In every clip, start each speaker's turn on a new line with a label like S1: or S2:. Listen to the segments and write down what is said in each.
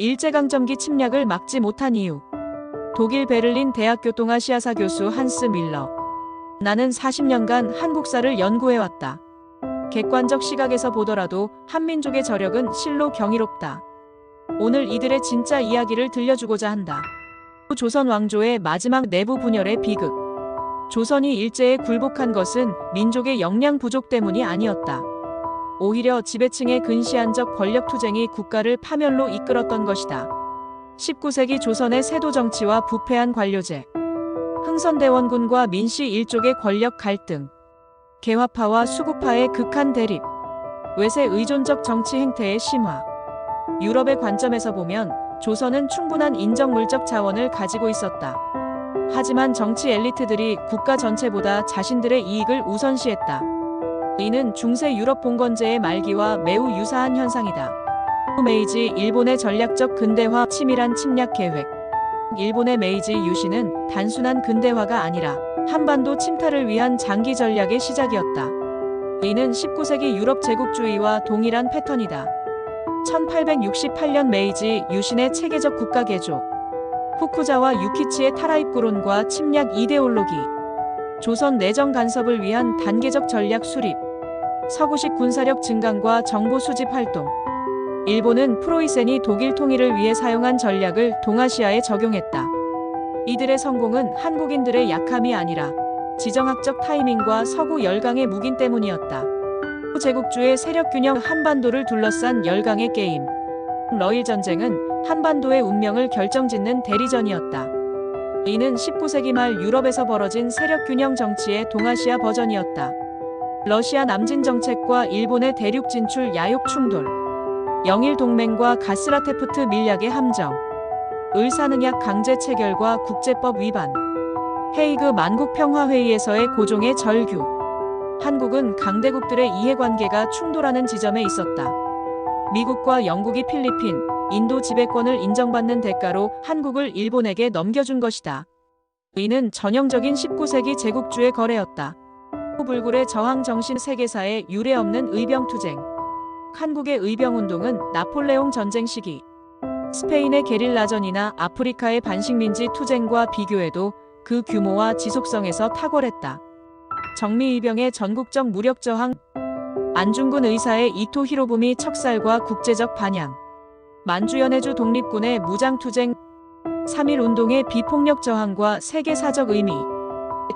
S1: 일제강점기 침략을 막지 못한 이유. 독일 베를린 대학교 동아시아사 교수 한스 밀러. 나는 40년간 한국사를 연구해왔다. 객관적 시각에서 보더라도 한민족의 저력은 실로 경이롭다. 오늘 이들의 진짜 이야기를 들려주고자 한다. 조선 왕조의 마지막 내부 분열의 비극. 조선이 일제에 굴복한 것은 민족의 역량 부족 때문이 아니었다. 오히려 지배층의 근시안적 권력 투쟁이 국가를 파멸로 이끌었던 것이다. 19세기 조선의 세도 정치와 부패한 관료제, 흥선대원군과 민씨 일족의 권력 갈등, 개화파와 수구파의 극한 대립, 외세 의존적 정치 행태의 심화. 유럽의 관점에서 보면 조선은 충분한 인정물적 자원을 가지고 있었다. 하지만 정치 엘리트들이 국가 전체보다 자신들의 이익을 우선시했다. 이는 중세 유럽 봉건제의 말기와 매우 유사한 현상이다. 메이지 일본의 전략적 근대화 치밀한 침략 계획. 일본의 메이지 유신은 단순한 근대화가 아니라 한반도 침탈을 위한 장기 전략의 시작이었다. 이는 19세기 유럽 제국주의와 동일한 패턴이다. 1868년 메이지 유신의 체계적 국가 개조. 후쿠자와 유키치의 타라입구론과 침략 이데올로기. 조선 내정 간섭을 위한 단계적 전략 수립. 서구식 군사력 증강과 정보 수집 활동. 일본은 프로이센이 독일 통일을 위해 사용한 전략을 동아시아에 적용했다. 이들의 성공은 한국인들의 약함이 아니라 지정학적 타이밍과 서구 열강의 묵인 때문이었다. 제국주의 세력 균형 한반도를 둘러싼 열강의 게임. 러일 전쟁은 한반도의 운명을 결정짓는 대리전이었다. 이는 19세기 말 유럽에서 벌어진 세력 균형 정치의 동아시아 버전이었다. 러시아 남진 정책과 일본의 대륙 진출 야욕 충돌, 영일 동맹과 가스라테프트 밀약의 함정, 을사능약 강제 체결과 국제법 위반, 헤이그 만국 평화회의에서의 고종의 절규. 한국은 강대국들의 이해관계가 충돌하는 지점에 있었다. 미국과 영국이 필리핀, 인도 지배권을 인정받는 대가로 한국을 일본에게 넘겨준 것이다. 이는 전형적인 19세기 제국주의 거래였다. 불굴의 저항 정신 세계사에 유례 없는 의병 투쟁. 한국의 의병 운동은 나폴레옹 전쟁 시기, 스페인의 게릴라전이나 아프리카의 반식민지 투쟁과 비교해도 그 규모와 지속성에서 탁월했다. 정미의병의 전국적 무력 저항, 안중근 의사의 이토 히로부미 척살과 국제적 반향, 만주연해주 독립군의 무장투쟁, 3.1 운동의 비폭력 저항과 세계사적 의미,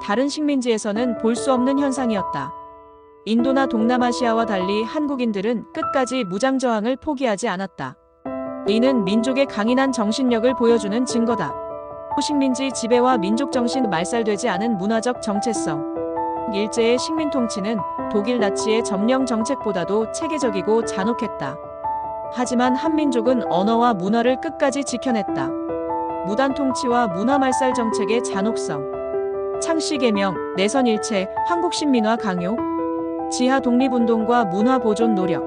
S1: 다른 식민지에서는 볼 수 없는 현상이었다. 인도나 동남아시아와 달리 한국인들은 끝까지 무장 저항을 포기하지 않았다. 이는 민족의 강인한 정신력을 보여주는 증거다. 식민지 지배와 민족 정신 말살되지 않은 문화적 정체성. 일제의 식민 통치는 독일 나치의 점령 정책보다도 체계적이고 잔혹했다. 하지만 한민족은 언어와 문화를 끝까지 지켜냈다. 무단 통치와 문화 말살 정책의 잔혹성. 창씨 개명, 내선 일체, 한국신민화 강요, 지하 독립운동과 문화 보존 노력,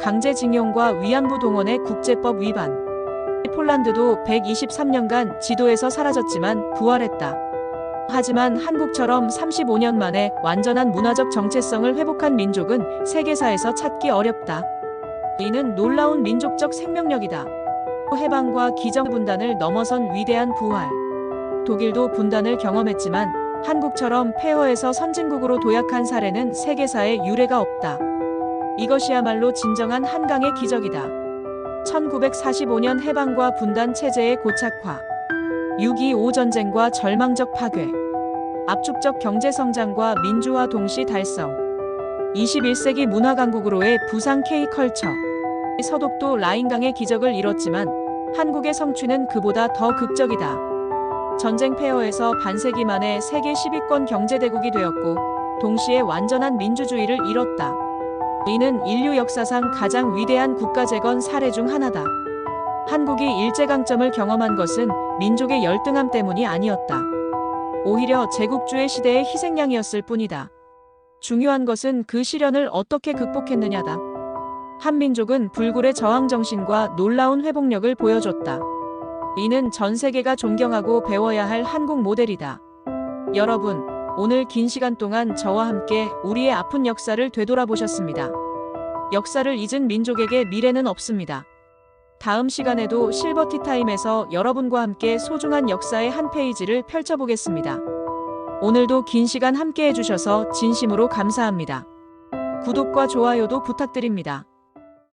S1: 강제징용과 위안부 동원의 국제법 위반. 폴란드도 123년간 지도에서 사라졌지만 부활했다. 하지만 한국처럼 35년 만에 완전한 문화적 정체성을 회복한 민족은 세계사에서 찾기 어렵다. 이는 놀라운 민족적 생명력이다. 해방과 기정 분단을 넘어선 위대한 부활. 독일도 분단을 경험했지만 한국처럼 폐허에서 선진국으로 도약한 사례는 세계사에 유례가 없다. 이것이야말로 진정한 한강의 기적이다. 1945년 해방과 분단 체제의 고착화. 6.25 전쟁과 절망적 파괴. 압축적 경제 성장과 민주화 동시 달성. 21세기 문화 강국으로의 부상 K컬처. 서독도 라인강의 기적을 이뤘지만 한국의 성취는 그보다 더 극적이다. 전쟁 폐허에서 반세기 만에 세계 10위권 경제대국이 되었고 동시에 완전한 민주주의를 이뤘다. 이는 인류 역사상 가장 위대한 국가재건 사례 중 하나다. 한국이 일제강점을 경험한 것은 민족의 열등함 때문이 아니었다. 오히려 제국주의 시대의 희생양이었을 뿐이다. 중요한 것은 그 시련을 어떻게 극복했느냐다. 한민족은 불굴의 저항 정신과 놀라운 회복력을 보여줬다. 이는 전 세계가 존경하고 배워야 할 한국 모델이다. 여러분, 오늘 긴 시간 동안 저와 함께 우리의 아픈 역사를 되돌아보셨습니다. 역사를 잊은 민족에게 미래는 없습니다. 다음 시간에도 실버 티 타임에서 여러분과 함께 소중한 역사의 한 페이지를 펼쳐보겠습니다. 오늘도 긴 시간 함께 해주셔서 진심으로 감사합니다. 구독과 좋아요도 부탁드립니다.